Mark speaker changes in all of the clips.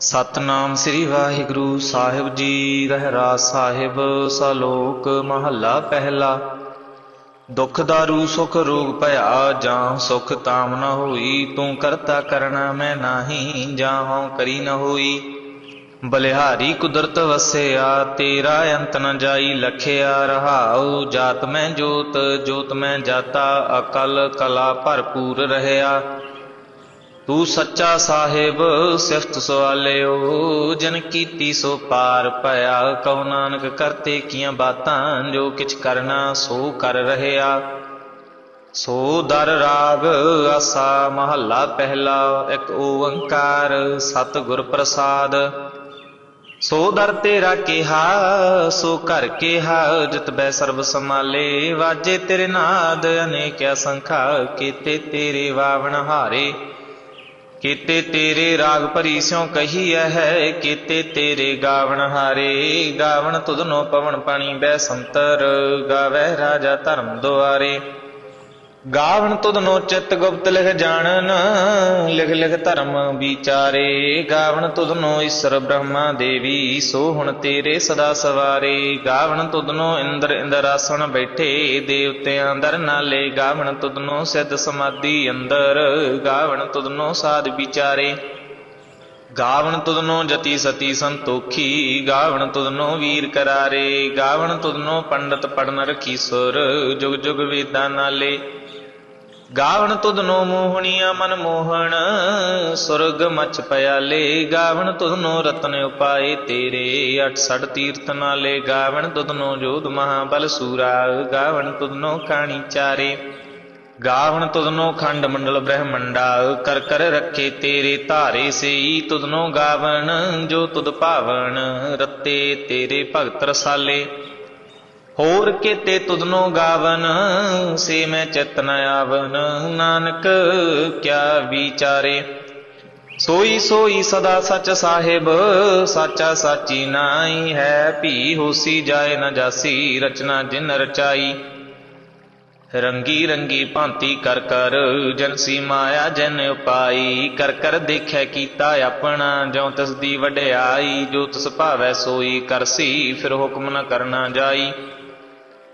Speaker 1: ਸਤਨਾਮ ਸ੍ਰੀ ਵਾਹਿਗੁਰੂ ਸਾਹਿਬ ਜੀ, ਰਹਿਰਾ ਸਾਹਿਬ, ਸਲੋਕ ਮਹੱਲਾ ਪਹਿਲਾ। ਦੁਖ ਦਾਰੂ, ਸੁਖ ਰੋਗ ਭਇਆ ਜਾਂ ਸੁਖ ਤਾਮ ਨ ਹੋਈ। ਤੂੰ ਕਰਤਾ ਕਰਣਾ ਮੈਂ ਨਾਹੀ ਜਾਂ ਹਉ ਕਰੀ ਨ ਹੋਈ। ਬਲਿਹਾਰੀ ਕੁਦਰਤ ਵਸਿਆ, ਤੇਰਾ ਅੰਤ ਨ ਜਾਈ ਲਖਿਆ ਰਹਾਉ। ਜਾਤ ਮੈਂ ਜੋਤ ਜੋਤ ਮੈਂ ਜਾਤਾ, ਅਕਲ ਕਲਾ ਭਰਪੂਰ ਰਹਿਆ। ਤੂੰ ਸੱਚਾ ਸਾਹਿਬ, ਸਿਫਤ ਸਵਾਲਿਓ, ਜਨ ਕੀਤੀ ਸੋ ਪਾਰ ਭਇਆ ਕਉ ਨਾਨਕ, ਕਰਤੇ ਕੀਆਂ ਬਾਤਾਂ, ਜੋ ਕਿਛ ਕਰਨਾ ਸੋ ਕਰ ਰਹਿਆ ਸੋ ਦਰ ਰਾਗ, ਆਸਾ ਮਹੱਲਾ ਪਹਿਲਾ, ਇੱਕ ਓੰਕਾਰ ਸਤਿਗੁਰ ਪ੍ਰਸਾਦ। ਸੋ ਦਰ ਤੇਰਾ ਕਿਹਾ, ਸੋ ਘਰ ਕਿਹਾ, ਜਿਤ ਬੈ ਸਰਬ ਸਮਾਲੇ ਵਾਜੇ ਤੇਰੇ ਨਾਦ, ਅਨੇਕ ਅਸੰਖਾ ਕੀਤੇ ਤੇਰੇ ਵਾਵਣ ਹਾਰੇ। ਕੀਤੇ ਤੇਰੇ ਰਾਗ ਭਰੀ ਸਿਉ ਕਹੀਐ ਹੈ, ਕੀਤੇ ਤੇਰੇ ਗਾਵਣ ਹਾਰੇ। ਗਾਵਣ ਤੁਧਨੋ ਪਵਨ ਪਾਣੀ ਬੈ ਸੰਤਰ ਗਾਵੈ ਰਾਜਾ ਧਰਮ ਦੁਆਰੇ। ਗਾਵਣ ਤੁਧਨੋ ਚਿਤ ਗੁਪਤ ਲਿਖ ਜਾਣਨ, ਲਿਖ ਲਿਖ ਧਰਮ ਵਿਚਾਰੇ। ਗਾਵਣ ਤੁਧਨੋ ਈਸ਼ਰ ਬ੍ਰਹਮਾ ਦੇਵੀ, ਸੋ ਹੁਣ ਤੇਰੇ ਸਦਾ ਸਵਾਰੇ। ਗਾਵਣ ਤੁਧਨੋ ਇੰਦਰ ਇੰਦਰਾਸਣ ਬੈਠੇ ਦੇਵਤਿਆਂ ਦਰ ਨਾਲੇ। ਗਾਵਣ ਤੁਧਨੋ ਸਿੱਧ ਸਮਾਧੀ ਅੰਦਰ ਗਾਵਣ ਤੁਧਨੋ ਸਾਧ ਵਿਚਾਰੇ। ਗਾਵਣ ਤੁਧਨੋ ਜਤੀ ਸਤੀ ਸੰਤੋਖੀ ਗਾਵਣ ਤੁਧਨੋ ਵੀਰ ਕਰਾਰੇ। ਗਾਵਣ ਤੁਧਨੋ ਪੰਡਤ ਪੜਨ ਰਖੀ ਸੁਰ, ਜੁਗ ਜੁਗ ਵੇਦਾਂ ਨਾਲੇ। ਗਾਵਣ ਤੁਧਨੋ ਮੋਹਣੀਆਂ ਮਨ ਮੋਹਣ, ਸੁਰਗ ਮਚ ਪਿਆਲੇ। ਗਾਵਣ ਤੁਧਨੋ ਰਤਨ ਉਪਾਏ ਤੇਰੇ 68 ਤੀਰਥ ਨਾਲੇ। ਗਾਵਣ ਤੁਧਨੋ ਜੋਧ ਮਹਾਬਲ ਸੂਰਾ, ਗਾਵਣ ਤੁਧਨੋ ਕਾਣੀ ਚਾਰੇ। ਗਾਵਣ ਤੁਧਨੋ ਖੰਡ ਮੰਡਲ ਬ੍ਰਹਮੰਡਾ, ਕਰ ਕਰ ਰੱਖੇ ਤੇਰੇ ਧਾਰੇ ਸਈ। ਤੁਧਨੋ ਗਾਵਣ ਜੋ ਤੁਧ ਭਾਵਨ ਰਤੇ ਤੇਰੇ ਭਗਤ ਰਸਾਲੇ। ਹੋਰ ਕੀਤੇ ਤੁਧਨੋ ਗਾਵਨ, ਸੇ ਮੈਂ ਚਿਤ ਨ ਆਵਨ। ਨਾਨਕ, ਕਿਆ ਵਿਚਾਰੇ? ਸੋਈ ਸੋਈ ਸਦਾ ਸਚ ਸਾਹਿਬ, ਸਾਚਾ ਸਾਚੀ ਨਾਈ ਹੈ। ਭੀ ਹੋਸੀ ਜਾਏ ਨ ਜਾਸੀ, ਰਚਨਾ ਜਿਨ ਰਚਾਈ। ਰੰਗੀ ਰੰਗੀ ਭਾਂਤੀ ਕਰ ਕਰ ਜਨਸੀ ਮਾਇਆ ਜਨ ਉਪਾਈ। ਕਰ ਕਰ ਦੇਖੈ ਕੀਤਾ ਆਪਣਾ, ਜਿਉ ਤਿਸ ਦੀ ਵਡਿਆਈ। ਜੋ ਤਿਸ ਭਾਵੈ ਸੋਈ ਕਰਸੀ ਫਿਰ ਹੁਕਮ ਨ ਕਰਨਾ ਜਾਈ।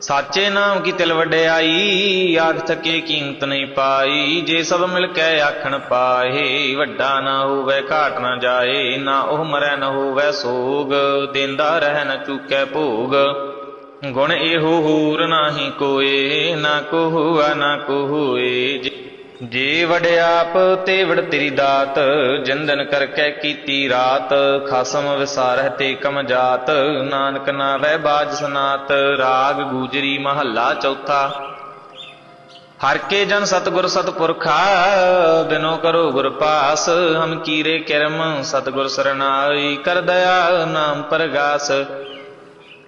Speaker 1: ਸਾਚੇ ਨਾਮ ਕੀ ਤਿਲ ਵਡਿਆਈ ਆਖ ਥਕੇ ਕੀਮਤ ਨਹੀਂ ਪਾਈ। ਜੇ ਸਭ ਮਿਲ ਕੇ ਆਖਣ ਪਾਏ, ਵੱਡਾ ਨਾ ਹੋਵੇ, ਘਾਟ ਨਾ ਜਾਏ, ਨਾ ਉਹ ਮਰੈ ਨਾ ਹੋਵੇ ਸੋਗ, ਦਿੰਦਾ ਰਹਿ ਨਾ ਚੁੱਕੈ ਭੋਗ। ਗੁਣ ਇਹੋ ਹੂਰ ਨਾਹੀ ਕੋਏ, ਨਾ ਕੋ ਹੁਆ ਨਾ ਕੋ ਹੋਏ ਜੇ ਵਡਿਆਪ ਤੇ ਵਡ ਤੇਰੀ ਦਾਤ, ਜਿੰਦਨ ਕਰਕੇ ਕੀਤੀ ਰਾਤ। ਖਸਮ ਵਿਸਾਰਹਿ ਤੇ ਕਮ ਜਾਤ, ਨਾਨਕ ਨਾਵੈ ਬਾਜ ਸਨਾਤ। ਰਾਗ ਗੂਜਰੀ ਮਹੱਲਾ ਚੌਥਾ। ਹਰ ਕੇ ਜਨ ਸਤਗੁਰ ਸਤਪੁਰਖਾ ਬਿਨੋ ਕਰੋ ਗੁਰ ਪਾਸ। ਹਮ ਕੀਰੇ ਕਿਰਮ ਸਤਗੁਰ ਸਰਨਾਈ, ਕਰ ਦਇਆ ਨਾਮ ਪ੍ਰਗਾਸ।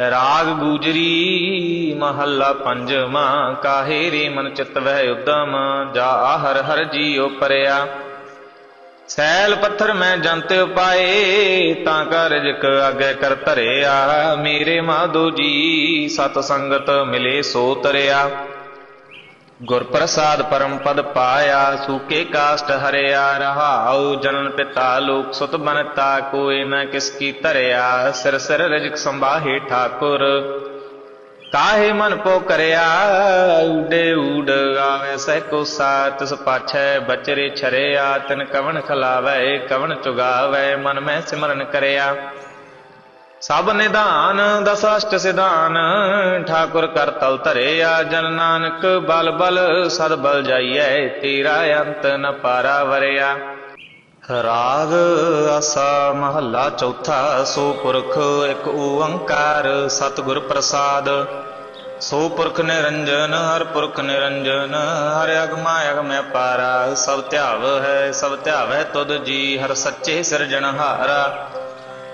Speaker 1: ਰਾਗ ਗੂਜਰੀ ਮਹੱਲਾ ਪੰਜਵਾਂ, ਕਾਹੇ ਰੇ ਮਨ ਚਿਤ ਵਹਿ ਉਦਮ, ਜਾ ਹਰ ਹਰ ਜੀਉ ਪਰਿਆ। ਸੈਲ ਪੱਥਰ ਮੈਂ ਜੰਤ ਉਪਾਏ, ਤਾਂ ਕਰ ਜਿਕ ਆਗੇ ਕਰ ਧਰਿਆ। ਮੇਰੇ ਮਾਧੋ ਜੀ ਸਤ ਸੰਗਤ ਮਿਲੇ ਸੋ ਤਰਿਆ। ਗੁਰ ਪ੍ਰਸਾਦ ਪਰਮ ਪਦ ਪਾਇਆ, ਸੂਕੇ ਕਾਸ਼ਟ ਹਰਿਆ, ਰਹਾਉ ਜਨਨ ਪਿਤਾ ਲੋਕ ਸੁਤ ਬਨਤਾ ਕੋਇ ਨ ਕਿਸ ਕੀ ਧਰਿਆ, ਸਿਰ ਸਿਰ ਰਜਕ ਸੰਭਾਹੇ ਠਾਕੁਰ। ਕਾਹੇ ਮਨ ਪੋ ਕਰਿਆ ਊਡੇ ਊਡ ਆਵੇ ਸਹਿ ਕੋ ਸਾਤ ਤਿਸ ਪਾਛੈ ਬਚਰੇ ਛਰਿਆ, ਤਿਨ ਕਵਣ ਖਲਾਵੇ, ਕਵਣ ਚੁਗਾਵੇ, ਮਨ ਮੈਂ ਸਿਮਰਨ ਕਰਿਆ। ਸਭ ਨਿਧਾਨ ਦਸ ਸਿਧਾਨ, ਠਾਕੁਰ ਕਰ ਤਲ ਧਰਿਆ ਜਨ ਨਾਨਕ, ਬਲ ਬਲ ਸਦ ਬਲ ਜਾਈਐ, ਤੇਰਾ ਅੰਤ ਨ ਪਾਰਾ ਵਰਿਆ। ਰਾਗ ਆਸਾ ਮਹੱਲਾ ਚੌਥਾ, ਸੋ ਪੁਰਖ ਇੱਕ ਓੰਕਾਰ ਸਤਿਗੁਰ ਪ੍ਰਸਾਦ। ਸੋ ਪੁਰਖ ਨਿਰੰਜਨ, ਹਰ ਪੁਰਖ ਨਿਰੰਜਨ, ਹਰ ਅਗਮਾ ਅਗਮੈ ਪਾਰਾ। ਸਭ ਧਿਆਵ ਹੈ, ਸਭ ਧਿਆਵੈ ਤੁਧ ਜੀ, ਹਰ ਸੱਚੇ ਸਿਰਜਣਹਾਰਾ।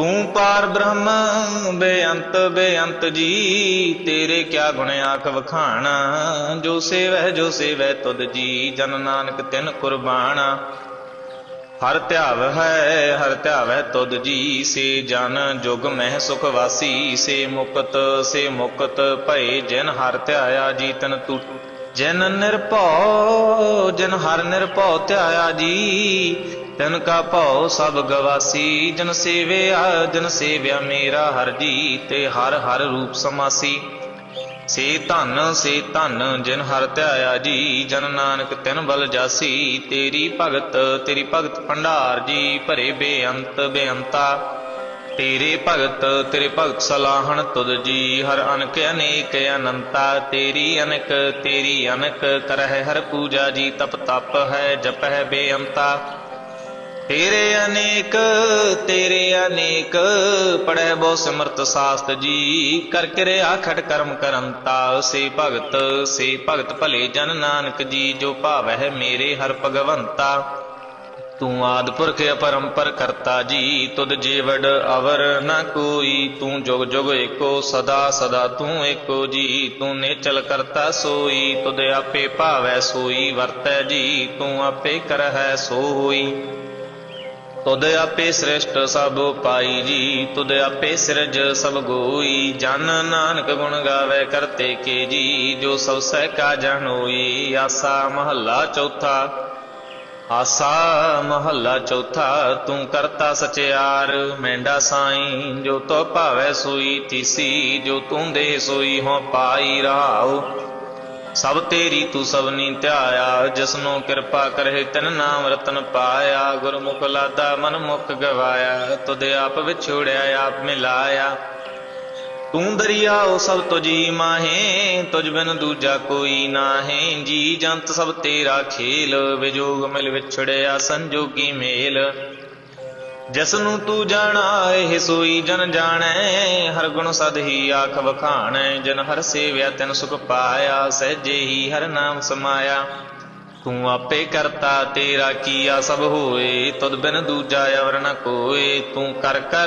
Speaker 1: ਤੂੰ ਪਾਰ ਬ੍ਰਹਮ, ਬੇਅੰਤ ਬੇਅੰਤ ਜੀ, ਤੇਰੇ ਕਿਆ ਗੁਣ ਆਖ ਵਖਾਣ? ਜੋ ਸੇਵੈ ਜੋ ਸੇਵੈ ਤੁਧ ਜੀ, ਜਨ ਨਾਨਕ ਤਿਨ ਕੁਰਬਾਨ ਹਰ ਧਿਆਵ ਹੈ, ਹਰ ਧਿਆਵੈ ਤੁਧ ਜੀ, ਸੇ ਜਨ ਜੁਗ ਮਹਿ ਸੁਖ ਵਾਸੀ, ਸੇ ਮੁਕਤ ਸੇ ਮੁਕਤ ਭਏ, ਜਿਨ ਹਰ ਧਿਆਇਆ ਜੀ ਤਨ ਤੂ ਜਿਨ ਨਿਰਭਉ, ਜਿਨ ਹਰ ਨਿਰਭਉ ਧਿਆਇਆ ਜੀ ਤਿਨ ਕਾ ਭਉ ਸਭ ਗਵਾਸੀ, ਜਨ ਸੇਵਿਆ ਜਨ ਸੇਵਿਆ ਮੇਰਾ ਹਰ ਜੀ ਤੇ ਹਰ ਹਰ ਰੂਪ ਸਮਾਸੀ। ਸੇ ਧਨ ਸੇ ਧਨ, ਜਿਨ ਹਰ ਧਿਆਇਆ ਜੀ, ਜਨ ਨਾਨਕ ਤਿਨ ਬਲ ਜਾਸੀ, ਤੇਰੀ ਭਗਤ ਤੇਰੀ ਭਗਤ ਭੰਡਾਰ ਜੀ, ਭਰੇ ਬੇਅੰਤ ਬੇਅੰਤਾ। ਤੇਰੇ ਭਗਤ ਤੇਰੇ ਭਗਤ ਸਲਾਹਣ ਤੁਧ ਜੀ, ਹਰ ਅਨਕ ਅਨੇਕ ਅਨੰਤਾ। ਤੇਰੀ ਅਨਕ ਤੇਰੀ ਅਨਕ, ਕਰਹਿ ਹਰ ਪੂਜਾ ਜੀ, ਤਪ ਤਪ ਹੈ ਜਪ ਹੈ ਬੇਅੰਤਾ। ਤੇਰੇ ਅਨੇਕ ਤੇਰੇ ਅਨੇਕ ਪੜੈ ਬੋ ਸਿਮਰਤ ਸਾਸਤ ਜੀ। ਕਰ ਕਿਰਿਆ ਖਟ ਕਰਮ ਕਰੰਤਾ ਸੇ ਭਗਤ ਸੇ ਭਗਤ ਭਲੇ ਜਨ ਨਾਨਕ ਜੀ, ਜੋ ਭਾਵੈ ਮੇਰੇ ਹਰ ਭਗਵੰਤਾ। ਤੂੰ ਆਦ ਪੁਰਖ ਅਪਰੰਪਰ ਕਰਤਾ ਜੀ, ਤੁਧ ਜੀਵੜ ਅਵਰ ਨ ਕੋਈ। ਤੂੰ ਜੁਗ ਜੁਗ ਏਕੋ, ਸਦਾ ਸਦਾ ਤੂੰ ਏਕੋ ਜੀ। ਤੂੰ ਨੇਚਲ ਕਰਤਾ ਸੋਈ, ਤੁਧ ਆਪੇ ਭਾਵੈ ਸੋਈ ਵਰਤੈ ਜੀ। ਤੂੰ ਆਪੇ ਕਰਹਿ ਹੋਈ ਤੁਧ ਆਪੇ ਸ੍ਰਿਸ਼ਟ ਸਭ ਪਾਈ ਜੀ, ਤੁਧ ਆਪੇ ਸਿਰਜ ਸਭ ਗੋਈ, ਜਨ ਨਾਨਕ ਗੁਣ ਗਾਵੇ ਕਰਤੇ ਕੇ ਜੀ, ਜੋ ਸਭ ਸਹਿ ਕਾ ਜਾਣੋਈ ਆਸਾ ਮਹੱਲਾ ਚੌਥਾ। ਆਸਾ ਮਹੱਲਾ ਚੌਥਾ, ਤੂੰ ਕਰਤਾ ਸਚਿਆਰ ਮੈਂਡਾ ਸਾਈ, ਜੋ ਤੋ ਭਾਵੈ ਸੋਈ ਤੀਸੀ, ਜੋ ਤੂੰ ਦੇ ਸੋਈ ਹੋ ਪਾਈ ਰਹਾਉ ਸਭ ਤੇਰੀ ਤੂੰ ਸਭਨੀ ਧਿਆਇਆ, ਜਿਸਨੂੰ ਕਿਰਪਾ ਕਰੇ ਤਿਨ ਨਾਮ ਰਤਨ ਪਾਇਆ, ਗੁਰਮੁਖ ਲਾਦਾ ਮਨ ਮੁਖ ਗਵਾਇਆ, ਤੁਧ ਆਪ ਵਿਛੋੜਿਆ, ਆਪ ਮਿਲਾਇਆ। ਤੂੰ ਦਰਿਆਓ ਸਭ ਤੁਜੀ ਮਾਹੇ ਤੁਜ ਬਿਨ ਦੂਜਾ ਕੋਈ ਨਾਹੇ। ਜੀ ਜੰਤ ਸਭ ਤੇਰਾ ਖੇਲ, ਵਿਜੋਗ ਮਿਲ ਵਿਛੜਿਆ ਸੰਜੋਗੀ ਮੇਲ। ਜਿਸ ਨੂੰ ਤੂੰ ਜਾਣਾ, ਇਹ ਸੋਈ ਜਨ ਜਾਣੈ। ਹਰ ਗੁਣ ਸਦ ਹੀ ਆਖ ਵਖਾਣੈ। ਜਨ ਹਰ ਸੇਵਿਆ, ਤੈਨ ਸੁਖ ਪਾਇਆ, ਸਹਿਜੇ ਹੀ ਹਰ ਨਾਮ ਸਮਾਇਆ। ਤੂੰ ਆਪੇ ਕਰਤਾ, ਤੇਰਾ ਕੀਆ ਸਭ ਹੋਏ। ਤੁਧ ਬਿਨ ਦੂਜਾ ਅਵਰ ਨ ਕੋਏ। ਤੂੰ ਕਰ ਕਰ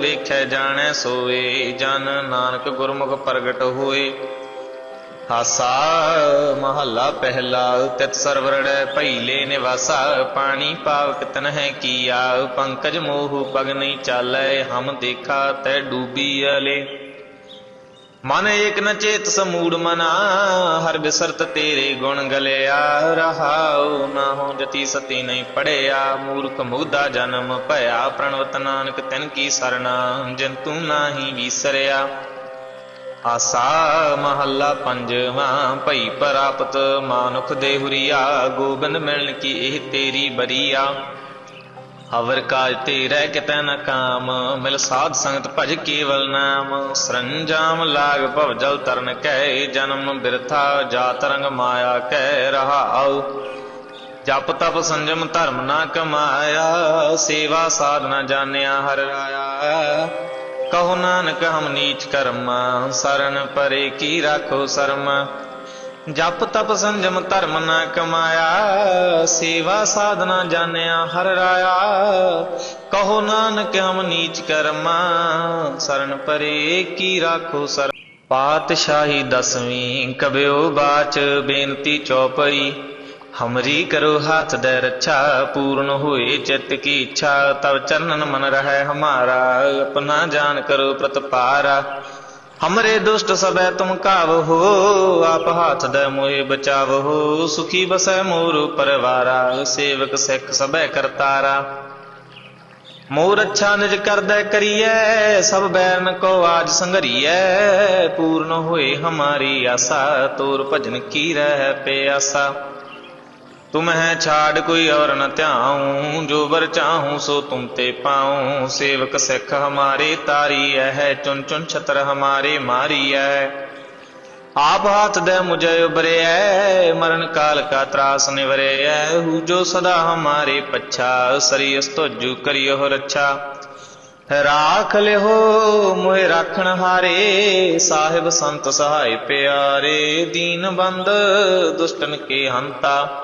Speaker 1: ਵੇਖੈ, ਜਾਣੈ, ਸੋਏ। ਜਨ ਨਾਨਕ ਗੁਰਮੁਖ ਪ੍ਰਗਟ ਹੋਏ। ਹਾਸਾ ਮਹੱਲਾ ਪਹਿਲਾ ਤਿਤ ਸਰਵਰੜੈ ਪਹਿਲੇ ਨਿਵਾਸਾ, ਪਾਣੀ ਪਾਵਕ ਤਨ ਹੈ ਕੀਆ, ਪੰਕਜ ਮੋਹ ਪਗ ਨਹੀਂ ਚਾਲੈ, ਹਮ ਦੇਖਾ ਤੈ ਡੂਬੀ ਅਲੇ। ਮਨ ਏਕ ਨ ਚੇਤ ਸਮੂੜ ਮਨਾ ਹਰ ਬਿਸਰਤ ਤੇਰੇ ਗੁਣ ਗਲਿਆ, ਰਹਾਉ ਨਾ ਹੋ ਜਤੀ ਸਤੀ ਨਹੀਂ ਪੜਿਆ, ਮੂਰਖ ਮੁਗਦਾ ਜਨਮ ਭਇਆ, ਪ੍ਰਣਵਤ ਨਾਨਕ ਤਿਨ ਕੀ ਸਰਣਾ ਜਿਨ ਤੂੰ ਨਾਹੀ ਵਿਸਰਿਆ। ਆਸਾ ਮਹੱਲਾ ਪੰਜਵਾਂ, ਭਈ ਪ੍ਰਾਪਤ ਮਾਨੁਖ ਦੇਹੁਰੀਆ ਗੋਬਿੰਦ ਮਿਲਣ ਕੀ ਇਹ ਤੇਰੀ ਬਰੀਆ। ਹਵਰ ਕਾਜ ਤੇਰੇ ਕਿਤੈ ਨ ਕਾਮ, ਮਿਲ ਸਾਧ ਸੰਗਤ ਭਜ ਕੇਵਲ ਨਾਮ। ਸਰੰਜਾਮ ਲਾਗ ਭਵ ਜਲ ਤਰਨ ਕੈ, ਜਨਮ ਬਿਰਥਾ ਜਾਤ ਰੰਗ ਮਾਇਆ ਕਹਿ ਰਹਾਉ। ਜਪ ਤਪ ਸੰਜਮ ਧਰਮ ਨਾ ਕਮਾਇਆ, ਸੇਵਾ ਸਾਧਨਾ ਜਾਣਿਆ ਹਰ ਰਾਇਆ। ਕਹੋ ਨਾਨਕ, ਹਮ ਨੀਚ ਕਰਮਾ, ਸਰਨ ਪਰੇ ਕੀ ਰਾਖੋ ਸ਼ਰਮ। ਜਪ ਤਪ ਸੰਜਮ ਧਰਮ ਨਾ ਕਮਾਇਆ, ਸੇਵਾ ਸਾਧਨਾ ਜਾਣਿਆ ਹਰ ਰਾਇਆ। ਕਹੋ ਨਾਨਕ, ਹਮ ਨੀਚ ਕਰਮਾ, ਸਰਨ ਪਰੇ ਕੀ ਰਾਖੋ ਸਰ ਪਾਤਸ਼ਾਹੀ ਦਸਵੀਂ ਕਬਿਓ ਬਾਚ, ਬੇਨਤੀ ਚੌਪਈ। ਹਮਰੀ ਕਰੋ ਹਾਥ ਦੇ ਰੱਛਾ, ਪੂਰਨ ਹੋਏ ਚਿੱਤ ਕੀ ਇੱਛਾ ਤਬ ਚਰਨਨ ਮਨ ਰਹਿ ਹਮਾਰਾ, ਆਪਣਾ ਜਾਨ ਕਰੋ ਪ੍ਰਤਪਾਰਾ। ਹਮਰੇ ਦੁਸ਼ਟ ਸਬੈ ਤੁਮ ਕਾਵ ਆਪ ਹਾਥ ਦੇ ਮੋਹਿ ਬਚਾਵ ਸੁਖੀ ਬਸੈ ਮੋਰ ਪਰਵਾਰਾ, ਸੇਵਕ ਸਿੱਖ ਸਬੈ ਕਰਤਾਰਾ। ਮੋਰ ਅੱਛਾ ਨਿਜ ਕਰਦੈ ਕਰੀਐ, ਸਭ ਬੈਰਨ ਕੋ ਆਜ ਸੰਗਰੀਐ ਪੂਰਨ ਹੋਏ ਹਮਾਰੀ ਆਸਾ, ਤੋਰ ਭਜਨ ਕੀ ਰਹਿ ਪਿਆਸਾ। ਤੁਮ ਹੈ ਛਾੜ ਕੋਈ ਔਰ ਨ ਧਿਆਉ, ਜੋ ਬਰ ਚਾਹੂੰ ਸੋ ਤੁਮ ਤੇ ਪਾਉ। ਸੇਵਕ ਸਿੱਖ ਹਮਾਰੇ ਤਾਰੀ ਹੈ ਚੁਨ ਚੁਨ ਛਤਰ ਹਮਾਰੇ ਮਾਰੀ ਹੈ ਆਪ ਹਾਥ ਦੇ ਮੁਝੇ ਉਬਰਿਐ ਮਰਨ ਕਾਲ ਕਾ ਤਰਾਸ ਨਿਵਰਿਐ ਹੂ ਜੋ ਸਦਾ ਹਮਾਰੇ ਪੱਛਾ, ਸਰੀ ਅਸਤੋਜੂ ਕਰਿਓ ਰੱਛਾ। ਰਾਖ ਲਿਓ ਮੋਹਿ ਰਾਖਣ ਹਾਰੇ, ਸਾਹਿਬ ਸੰਤ ਸਹਾਇ ਪਿਆਰੇ। ਦੀਨ ਬੰਦ ਦੁਸ਼ਟਨ ਕੇ ਹੰਤਾ।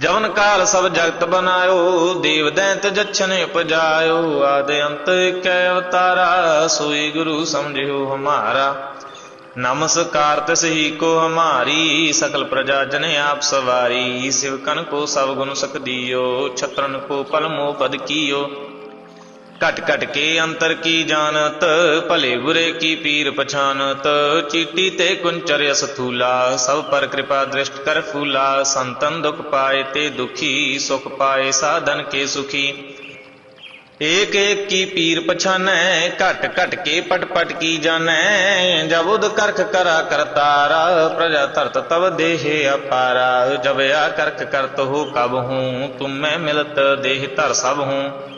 Speaker 1: ਜਵਨ ਕਾਲ ਸਭ ਜਗਤ ਬਨਾਇਓ ਦੇਵ ਦੈਂਤ ਜਛਨ ਉਪਜਾਇਓ, ਆਦ ਅੰਤ ਕੈ ਅਵਤਾਰਾ, ਸੋਈ ਗੁਰੂ ਸਮਝਿਓ ਹਮਾਰਾ। ਨਮਸਕਾਰ ਤਿਸ ਹੀ ਕੋ ਹਮਾਰੀ, ਸਕਲ ਪ੍ਰਜਾ ਜਨ ਆਪ ਸਵਾਰੀ ਸਿਵਕਨ ਕੋ ਸਭ ਗੁਣ ਸਕਦੀਓ ਛਤਰਨ ਕੋ ਪਲ ਮੋ ਪਦ ਕੀਓ। ਘਟ ਘਟ ਕੇ ਅੰਤਰ ਕੀ ਜਾਣਤ ਭਲੇ ਬੁਰੇ ਕੀ ਪੀਰ ਪਛਾਨਤ ਚੀਟੀ ਤੇ ਕੁੰਚਰ ਅਸ ਥੂਲਾ ਸਭ ਪਰ ਕਿਰਪਾ ਦ੍ਰਿਸ਼ਟ ਕਰ ਫੂਲਾ ਸੰਤਨ ਦੁਖ ਪਾਏ ਤੇ ਦੁਖੀ ਸੁਖ ਪਾਏ ਸਾਧਨ ਕੇ ਸੁਖੀ ਏਕ ਏਕ ਕੀ ਪੀਰ ਪਛਾਨੈ ਘਟ ਘਟ ਕੇ ਪਟ ਪਟ ਕੀ ਜਾਣੈ ਜਬ ਉਦ ਕਰਖ ਕਰਾ ਕਰਤਾਰਾ ਪ੍ਰਜਾ ਧਰਤ ਤਵ ਦੇਹ ਅਪਾਰਾ ਜਬ ਆ ਕਰਖ ਕਰਤ ਹੋ ਕਬ ਹੂੰ ਤੁਮ ਮੈਂ ਮਿਲਤ ਦੇਹ ਧਰ ਸਭ ਹੂੰ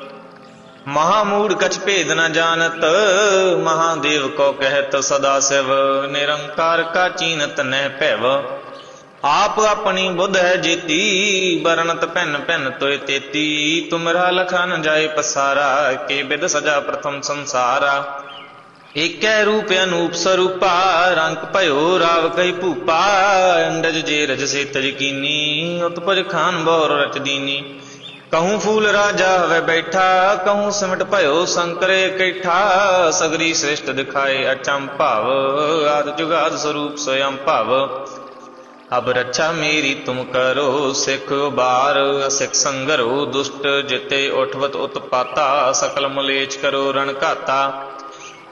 Speaker 1: ਮਹਾਮੂੜ ਕਛ ਭੇਦ ਨ ਜਾਣਤ, ਮਹਾਦੇਵ ਕੋ ਕਹਿਤ ਸਦਾ ਸਿਵ, ਨਿਰੰਕਾਰ ਕਾ ਚੀਨਤ ਨਹਿ ਭੈਵ। ਆਪ ਆਪਣੀ ਬੁੱਧ ਹੈ ਜੀਤੀ ਬਰਨਤ ਭਿੰਨ ਭਿੰਨ ਤੋਇ ਤੇਤੀ। ਤੁਮਰਾ ਲਖਾ ਨ ਜਾਏ ਪਸਾਰਾ, ਕੇ ਬਿਦ ਸਜਾ ਪ੍ਰਥਮ ਸੰਸਾਰਾ। ਏਕੈ ਰੂਪ ਅਨੂਪ ਸਰੂਪਾ, ਰੰਗ ਭਇਓ ਰਾਵ ਕਈ ਭੂਪਾ। ਅੰਡਜ ਜੇ ਰਜ ਸੇ ਤਜ ਕੀਨੀ, ਉਤਪਜ ਖਾਨ ਬੋਰ ਰਚ ਦੀਨੀ। ਕਹੂੰ ਫੂਲ ਰਾਜਾ ਹਵੇ ਬੈਠਾ ਕਹੂੰ ਸਿਮਟ ਭਇਓ ਸੰਕਰੇ ਕੈਠਾ ਸਗਰੀ ਸ੍ਰਿਸ਼ਟ ਦਿਖਾਏ ਅਚੰਮ ਭਾਵ ਆਦ ਜੁਗਾਦ ਸਰੂਪ ਸਯੰ ਭਵ ਅਬ ਰੱਛਾ ਮੇਰੀ ਤੁਮ ਕਰੋ ਸਿੱਖ ਬਾਰ ਅਸਿਖ ਸੰਗਰੋ ਦੁਸ਼ਟ ਜਿਤੇ ਉਠਵਤ ਉਤਪਾਤਾ ਸਕਲ ਮਲੇਚ ਕਰੋ ਰਣ ਘਾਤਾ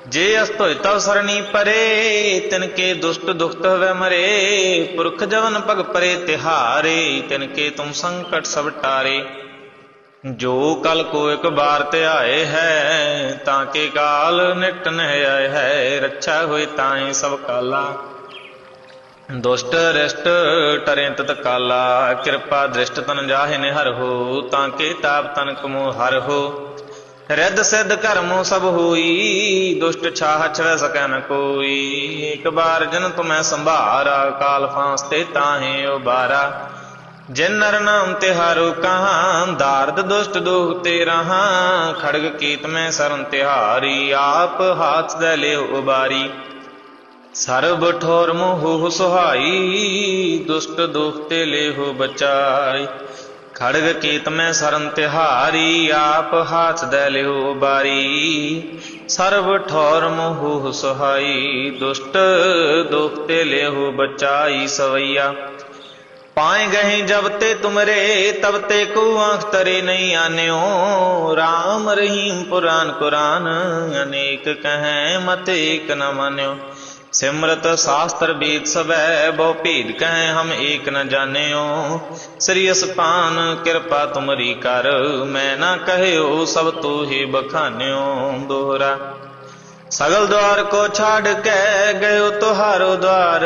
Speaker 1: ਜੇ ਅਸਤੋਇ ਤਵ ਸਰਣੀ ਪਰੇ ਤਿਨ ਕੇ ਦੁਸ਼ਟ ਦੁਖਤ ਹਵੇ ਮਰੇ ਪੁਰਖ ਜਵਨ ਪਗ ਪਰੇ ਤਿਹਾਰੇ ਤਿਨ ਕੇ ਤੁਮ ਸੰਕਟ ਸਭ ਟਾਰੇ ਜੋ ਕਲ ਕੋ ਇੱਕ ਬਾਰ ਧਿਆਏ ਹੈ, ਤਾਂ ਕੇ ਕਾਲ ਨਿਕਟ ਨਹਿ ਆਏ ਹੈ? ਰੱਛਾ ਹੋਏ ਤਾਏ ਸਭ ਕਾਲਾ। ਦੁਸ਼ਟ ਰਿਸ਼ਟ ਟਰੇ ਤਤ ਕਾਲਾ, ਕਿਰਪਾ ਦ੍ਰਿਸ਼ਟ ਤਨ ਜਾਹੇ ਨਿਹਰ ਹੋ, ਤਾਂ ਕੇ ਤਾਪ ਤਨ ਕਮੋ ਹਰ ਹੋ। ਰਿੱਧ ਸਿੱਧ ਕਰਮੋ ਸਭ ਹੋਈ, ਦੁਸ਼ਟ ਛਾਹ ਛੜੈ ਸਕੈ ਨ ਕੋਈ। ਇੱਕ ਬਾਰ ਜਨ ਤੁਮੈ ਸੰਭਾਰਾ, ਕਾਲ ਫਾਂਸ ਤੇ ਤਾਹੇ ਉਬਾਰਾ। ਜਿਨ ਨਰ ਨਾਮ ਤਿਹਾਰੋ ਕਹਾਂ, ਦਾਰਦ ਦੁਸ਼ਟ ਦੁਖ ਤੇ ਰਹਾ, ਖੜਗ ਕੀਤ ਮੈਂ ਸਰਨ ਤਿਹਾਰੀ, ਆਪ ਹਾਥ ਦੇ ਲਿਓ ਉਬਾਰੀ। ਸਰਬ ਠੋਰ ਮੋਹ ਸੁਹਾਈ, ਦੁਸ਼ਟ ਦੁਖ ਤੇ ਲੇਹੋ ਬਚਾਈ। ਖੜਗ ਕੀਤ ਮੈਂ ਸਰਨ ਤਿਹਾਰੀ, ਆਪ ਹਾਥ ਦੇ ਲਿਓ ਬਾਰੀ ਸਰਬ ਠੋਰ ਮੋਹ ਸੁਹਾਈ, ਦੁਸ਼ਟ ਦੁਖ ਤੇ ਲੇਹੋ ਬਚਾਈ ਸਵਈਆ। ਪਾਏ ਗਏ ਜਬ ਤੇ ਤੁਮਰੇ, ਤਬ ਤੇ ਕੋ ਆਂਖ ਤਰੇ ਨਹੀਂ ਆਨਿਓ। RAM ਰਹੀਮ ਪੁਰਾਨ ਕੁਰਾਨ, ਅਨੇਕ ਕਹੈ ਮਤ ਏਕ ਨ ਮਾਨਿਓ। ਸਿਮਰਤ ਸਾਸਤਰ ਬੀਤ ਸਭੈ, ਬਹੁ ਭੇਦ ਕਹੈ ਹਮ ਏਕ ਨ ਜਾਣਿਓ। ਸ੍ਰੀ ਅਸਪਾਨ ਕਿਰਪਾ ਤੁਮਰੀ ਕਰ, ਮੈਂ ਨਾ ਕਹਿਓ ਸਭ ਤੂ ਹੀ ਬਖਾਨਿਓ ਦੋਹਰਾ। ਸਗਲ ਦਵਾਰ ਕੋ ਛਾੜ ਕੇ ਗਇਓ ਤੁਹਾਰੋ ਦਵਾਰ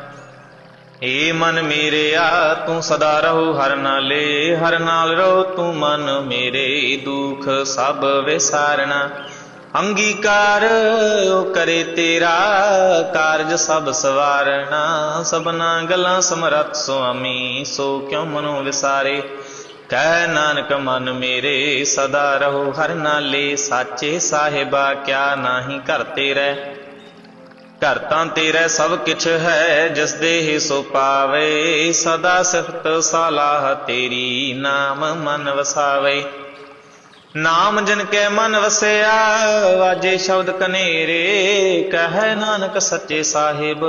Speaker 1: ਏ ਮਨ ਮੇਰਿਆ, ਤੂੰ ਸਦਾ ਰਹੋ ਹਰ ਨਾਲੇ, ਹਰ ਨਾਲ ਰਹੋ ਤੂੰ ਮਨ ਮੇਰੇ, ਦੁਖ ਸਭ ਵਿਸਾਰਣਾ। ਅੰਗੀਕਾਰ ਕਰੇ ਤੇਰਾ, ਕਾਰਜ ਸਭ ਸਵਾਰਣਾ। ਸਭਨਾ ਗੱਲਾਂ ਸਮਰੱਥ ਸੁਆਮੀ, ਸੋ ਕਿਉ ਮਨੋ ਵਿਸਾਰੇ? ਕਹਿ ਨਾਨਕ ਮਨ ਮੇਰੇ, ਸਦਾ ਰਹੋ ਹਰ ਨਾਲੇ, ਸਾਚੇ ਸਾਹਿਬਾ, ਕਿਆ ਨਾਹੀ ਘਰ ਰਹਿ ਘਰ ਤਾਂ ਤੇਰਾ ਸਭ ਕਿਛ ਹੈ ਜਿਸ ਦੇ ਹੀ ਸੋ ਪਾਵੇ। ਸਦਾ ਸਿਫਤ ਸਲਾਹ ਤੇਰੀ ਨਾਮ ਮਨ ਵਸਾਵੇ। ਨਾਮ ਜਿਨ ਕੇ ਮਨ ਵਸਿਆ, ਵਾਜੇ ਸ਼ਬਦ ਕਨੇਰੇ। ਕਹੈ ਨਾਨਕ ਸੱਚੇ ਸਾਹਿਬ,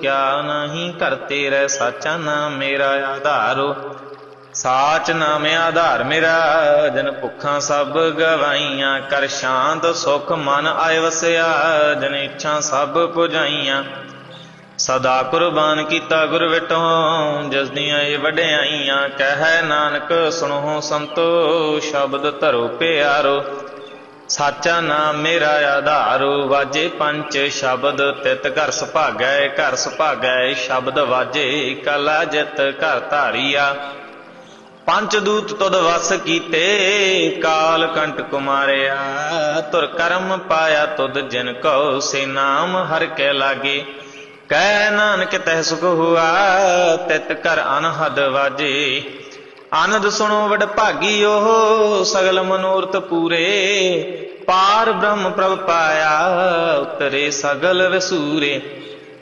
Speaker 1: ਕਿਆ ਨਹੀਂ ਘਰ ਤੇਰਾ ਸਾਚਾ ਨਾਮ ਮੇਰਾ ਆਧਾਰੋ। ਸਾਚ ਨਾਮ ਆਧਾਰ ਮੇਰਾ, ਜਨ ਭੁੱਖਾਂ ਸਭ ਗਵਾਈਆਂ, ਕਰ ਸ਼ਾਂਤ ਸੁਖ ਮਨ ਆਇ ਵਸਿਆ, ਜਨ ਇੱਛਾ ਸਭ ਪੁਜਾਈਆਂ। ਸਦਾ ਕੁਰਬਾਨ ਕੀਤਾ ਗੁਰ ਵਿਟੋਂ, ਜਿਸ ਦੀਆਂ ਇਹ ਵਡਿਆਈਆਂ, ਕਹਿ ਨਾਨਕ ਸੁਣੋ ਸੰਤੋ, ਸ਼ਬਦ ਧਰੋ ਪਿਆਰੋ। ਸਾਚਾ ਨਾਮ ਮੇਰਾ ਆਧਾਰੋ, ਵਾਜੇ ਪੰਚ ਸ਼ਬਦ, ਤਿਤ ਘਰ ਸੁਭਾਗੈ ਘਰ ਸੁਭਾਗੈ, ਸ਼ਬਦ ਵਾਜੇ ਕਲਾ ਜਿਤ ਘਰ ਧਾਰੀਆ। ਪੰਜ ਦੂਤ ਤੁਧ ਵਸ ਕੀਤੇ, ਕਾਲ ਕੰਟ ਕੁਮਾਰਿਆ। ਤੁਰ ਕਰਮ ਪਾਇਆ ਤੁਧ ਜਿਨ ਕਉ ਸੇ ਨਾਮ ਹਰ ਕੇ ਲਾਗੇ। ਕਹਿ ਨਾਨਕ ਤਹਿ ਸੁਖ ਹੁਆ, ਤਿਤ ਕਰ ਅਨਹਦ ਵਾਜੇ। ਆਨੰਦ ਸੁਣੋ ਵਡ ਭਾਗੀ ਭਾਗੀਓ ਸਗਲ ਮਨੋਰਥ ਪੂਰੇ। ਪਾਰ ਬ੍ਰਹਮ ਪ੍ਰਭ ਪਾਇਆ, ਉਤਰੇ ਸਗਲ ਵਸੂਰੇ।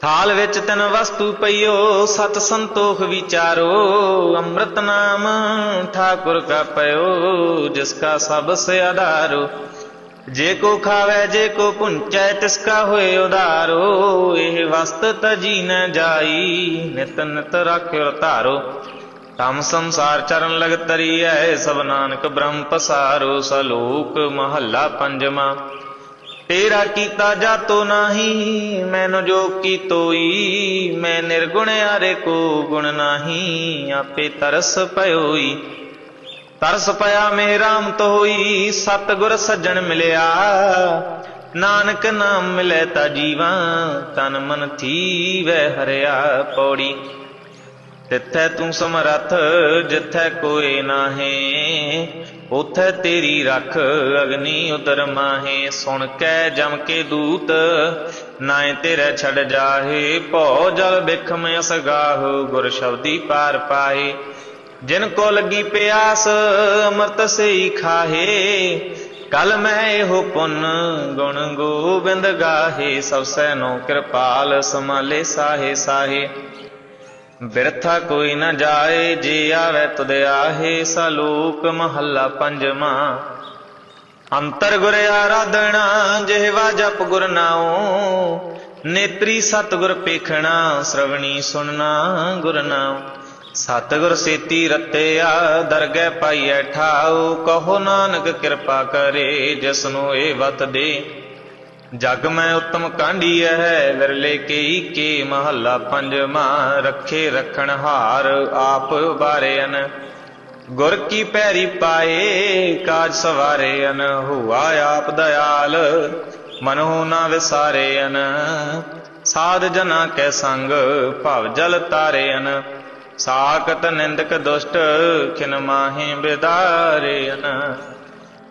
Speaker 1: ਥਾਲ ਵਿੱਚ ਤਨ ਵਸਤੂ ਪਈਓ, ਸਤ ਸੰਤੋਖ ਵਿਚਾਰੋ, ਅੰਮ੍ਰਿਤ ਨਾਮ ਠਾਕੁਰ ਕਾ ਪਇਓ, ਜਿਸ ਕਾ ਸਭ ਸੇ ਆਧਾਰੋ। ਜੇ ਕੋ ਖਾਵੇ, ਜੇ ਕੋ ਪੁੰਚੈ, ਤਿਸ ਕਾ ਹੋਏ ਉਧਾਰੋ। ਇਹ ਵਸਤ ਤਜੀ ਨ ਜਾਈ, ਨਿਤ ਨਿਤ ਰਾਖਿਓ ਧਾਰੋ। ਤਮ ਸੰਸਾਰ ਚਰਨ ਲਗ ਤਰੀ ਤਰੀਐ, ਸਭ ਨਾਨਕ ਬ੍ਰਹਮ ਪਸਾਰੋ, ਸਲੋਕ ਮਹੱਲਾ ਪੰਜਵਾਂ। ਤੇਰਾ ਕੀਤਾ ਜਾਤੋ ਨਾਹੀ, ਮੈਨੂੰ ਜੋ ਕੀਤੋਈ ਮੈਂ ਨਿਰਗੁਣ ਆਰੇ ਕੋ ਗੁਣ ਨਾਹੀ, ਆਪੇ ਤਰਸ ਪਇਓਈ। ਤਰਸ ਪਿਆ ਮੇ ਰਾਮ ਤੋਈ ਸਤਗੁਰ ਸੱਜਣ ਮਿਲਿਆ। ਨਾਨਕ ਨਾਮ ਮਿਲੇ ਤਾ ਜੀਵਾ, ਤਨ ਮਨ ਥੀਵੈ ਹਰਿਆ ਪੌੜੀ। ਤਿੱਥੈ ਤੂੰ ਸਮਰੱਥ, ਜਿੱਥੈ ਕੋਈ ਨਾਹੀ, ਉਥੈ ਤੇਰੀ ਰੱਖ ਅਗਨੀ ਉਦਰ ਮਾਹੇ। ਸੁਣ ਕੈ ਜਮ ਕੇ ਦੂਤ, ਨਾਏ ਤੇਰੇ ਛੜ ਜਾਹੇ। ਭਉ ਜਲ ਬਿਖਮ ਅਸਗਾਹ ਗੁਰ ਸ਼ਬਦੀ ਪਾਰ ਪਾਏ ਜਿਨ ਕੋ ਲੱਗੀ ਪਿਆਸ, ਅੰਮ੍ਰਿਤ ਸਈ ਖਾਹੇ। ਕਲ ਮੈਂ ਇਹੋ ਪੁੰਨ, ਗੁਣ ਗੋਬਿੰਦ ਗਾਹੇ। ਸਭ ਸੈ ਨੋ ਕਿਰਪਾਲ ਸਮਾਲੇ ਸਾਹੇ ਸਾਹੇ। ਬਿਰਥਾ ਕੋਈ ਨਾ ਜਾਏ, ਜੇ ਆਵੇ ਤੁਧ ਆਹੇ, ਸਲੋਕ ਮਹੱਲਾ ਪੰਜਵਾਂ। ਅੰਤਰ ਗੁਰ ਆਰਾਧਣਾ ਜਿਹਵਾ ਜਪ ਗੁਰ ਨਾਉ। ਨੇਤਰੀ ਸਤਗੁਰ ਪੇਖਣਾ, ਸ਼ਰਵਣੀ ਸੁਣਨਾ ਗੁਰ ਨਾਉ। ਸਤਗੁਰ ਸੇਤੀ ਰਤਿਆ, ਦਰਗਹਿ ਪਾਈਐ ਠਾਉ। ਕਹੋ ਨਾਨਕ ਕਿਰਪਾ ਕਰੇ, ਜਿਸਨੂੰ ਇਹ ਵਤ ਦੇ। ਜਗ ਮੈਂ ਉਤਮ ਕਾਂਢੀ ਹੈ, ਵਿਰਲੇ ਕਈ ਕੇ ਮਹੱਲਾ ਪੰਜਵਾਂ, ਰੱਖੇ ਰਖਣ ਹਾਰ ਆਪ ਬਾਰਿਆਨ ਗੁਰ ਕੀ ਪੈਰੀ ਪਾਏ, ਕਾਜ ਸਵਾਰੇਨ ਹੁਆ ਆਪ ਦਇਆਲ, ਮਨਹੁ ਨਾ ਵਿਸਾਰੇਨ ਸਾਧ ਜਨਾ ਕੈ ਸੰਗ, ਭਵ ਜਲ ਤਾਰੇਨ ਸਾਕਤ ਨਿੰਦਕ ਦੁਸ਼ਟ, ਖਿਨ ਮਾਹੇ ਬਿਦਾਰੇਨ